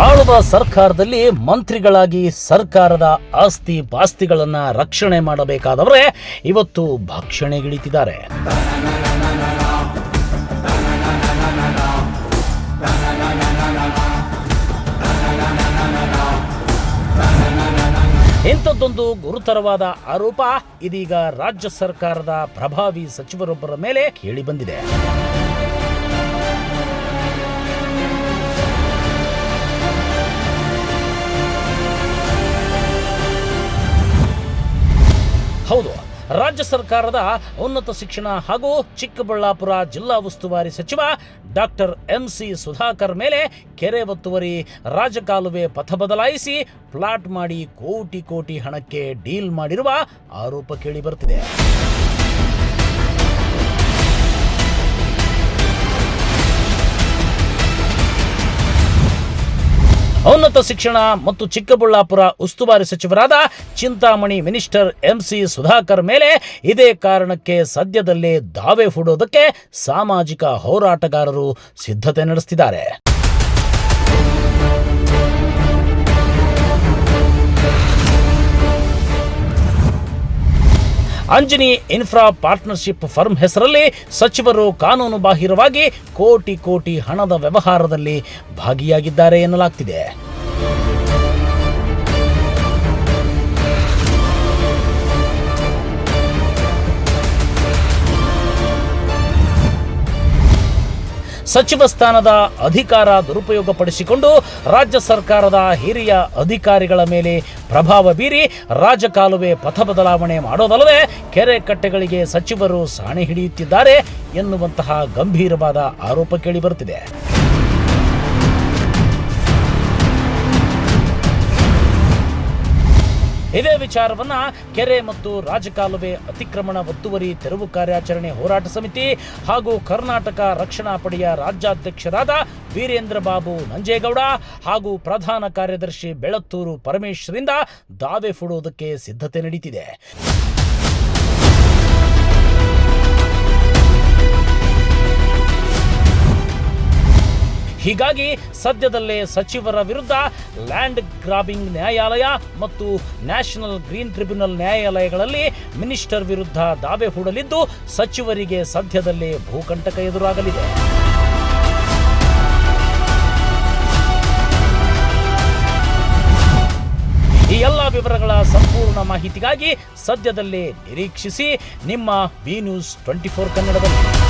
ಆಳುವ ಸರ್ಕಾರದಲ್ಲಿ ಮಂತ್ರಿಗಳಾಗಿ ಸರ್ಕಾರದ ಆಸ್ತಿ ಪಾಸ್ತಿಗಳನ್ನ ರಕ್ಷಣೆ ಮಾಡಬೇಕಾದವರೇ ಇವತ್ತು ಭಕ್ಷಣೆಗಿಳಿತಿದ್ದಾರೆ. ಇಂಥದ್ದೊಂದು ಗುರುತರವಾದ ಆರೋಪ ಇದೀಗ ರಾಜ್ಯ ಸರ್ಕಾರದ ಪ್ರಭಾವಿ ಸಚಿವರೊಬ್ಬರ ಮೇಲೆ ಕೇಳಿಬಂದಿದೆ ಹೌದು. ರಾಜ್ಯ ಸರ್ಕಾರದ ಉನ್ನತ ಶಿಕ್ಷಣ ಹಾಗೂ ಚಿಕ್ಕಬಳ್ಳಾಪುರ ಜಿಲ್ಲಾ ಉಸ್ತುವಾರಿ ಸಚಿವ ಡಾಕ್ಟರ್ ಎಂ ಸಿ ಸುಧಾಕರ್ ಮೇಲೆ ಕೆರೆ ಒತ್ತುವರಿ, ರಾಜಕಾಲುವೆ ಪಥ ಬದಲಾಯಿಸಿ ಪ್ಲಾಟ್ ಮಾಡಿ ಕೋಟಿ ಕೋಟಿ ಹಣಕ್ಕೆ ಡೀಲ್ ಮಾಡಿರುವ ಆರೋಪ ಕೇಳಿಬರುತ್ತಿದೆ ಉನ್ನತ ಶಿಕ್ಷಣ ಮತ್ತು ಚಿಕ್ಕಬಳ್ಳಾಪುರ ಉಸ್ತುವಾರಿ ಸಚಿವರಾದ ಚಿಂತಾಮಣಿ ಮಿನಿಸ್ಟರ್ ಎಂಸಿ ಸುಧಾಕರ್ ಮೇಲೆ ಇದೇ ಕಾರಣಕ್ಕೆ ಸದ್ಯದಲ್ಲೇ ದಾವೆ ಹೂಡೋದಕ್ಕೆ ಸಾಮಾಜಿಕ ಹೋರಾಟಗಾರರು ಸಿದ್ಧತೆ ನಡೆಸುತ್ತಿದ್ದಾರೆ ಅಂಜನಿ ಇನ್ಫ್ರಾ ಪಾರ್ಟ್ನರ್ಶಿಪ್ ಫರ್ಮ್ ಹೆಸರಲ್ಲಿ ಸಚಿವರು ಕಾನೂನು ಬಾಹಿರವಾಗಿ ಕೋಟಿ ಕೋಟಿ ಹಣದ ವ್ಯವಹಾರದಲ್ಲಿ ಭಾಗಿಯಾಗಿದ್ದಾರೆ ಎನ್ನಲಾಗ್ತಿದೆ. ಸಚಿವ ಸ್ಥಾನದ ಅಧಿಕಾರ ದುರುಪಯೋಗಪಡಿಸಿಕೊಂಡು ರಾಜ್ಯ ಸರ್ಕಾರದ ಹಿರಿಯ ಅಧಿಕಾರಿಗಳ ಮೇಲೆ ಪ್ರಭಾವ ಬೀರಿ ರಾಜಕಾಲುವೆ ಪಥ ಬದಲಾವಣೆ ಮಾಡೋದಲ್ಲದೆ ಕೆರೆ ಕಟ್ಟೆಗಳಿಗೆ ಸಚಿವರು ಸಾಣೆ ಹಿಡಿಯುತ್ತಿದ್ದಾರೆ ಎನ್ನುವಂತಹ ಗಂಭೀರವಾದ ಆರೋಪ ಕೇಳಿಬರುತ್ತಿದೆ ಇದೇ ವಿಚಾರವನ್ನ ಕೆರೆ ಮತ್ತು ರಾಜಕಾಲುವೆ ಅತಿಕ್ರಮಣ ಒತ್ತುವರಿ ತೆರವು ಕಾರ್ಯಾಚರಣೆ ಹೋರಾಟ ಸಮಿತಿ ಹಾಗೂ ಕರ್ನಾಟಕ ರಕ್ಷಣಾ ಪಡೆಯ ರಾಜ್ಯಾಧ್ಯಕ್ಷರಾದ ವೀರೇಂದ್ರ ಬಾಬು ನಂಜೇಗೌಡ ಹಾಗೂ ಪ್ರಧಾನ ಕಾರ್ಯದರ್ಶಿ ಬೆಳತ್ತೂರು ಪರಮೇಶ್ವರಿಂದ ದಾವೆ ಹೂಡುವುದಕ್ಕೆ ಸಿದ್ಧತೆ ನಡೀತಿದೆ. ಹೀಗಾಗಿ ಸದ್ಯದಲ್ಲೇ ಸಚಿವರ ವಿರುದ್ಧ ಲ್ಯಾಂಡ್ ಗ್ರಾಬಿಂಗ್ ನ್ಯಾಯಾಲಯ ಮತ್ತು ನ್ಯಾಷನಲ್ ಗ್ರೀನ್ ಟ್ರಿಬ್ಯುನಲ್ ನ್ಯಾಯಾಲಯಗಳಲ್ಲಿ ಮಿನಿಸ್ಟರ್ ವಿರುದ್ಧ ದಾವೆ ಹೂಡಲಿದ್ದು ಸಚಿವರಿಗೆ ಸದ್ಯದಲ್ಲೇ ಭೂಕಂಟಕ ಎದುರಾಗಲಿದೆ. ಈ ಎಲ್ಲ ವಿವರಗಳ ಸಂಪೂರ್ಣ ಮಾಹಿತಿಗಾಗಿ ಸದ್ಯದಲ್ಲೇ ನಿರೀಕ್ಷಿಸಿ ನಿಮ್ಮ ವಿ ನ್ಯೂಸ್ ಟ್ವೆಂಟಿ ಫೋರ್ ಕನ್ನಡದಲ್ಲಿ.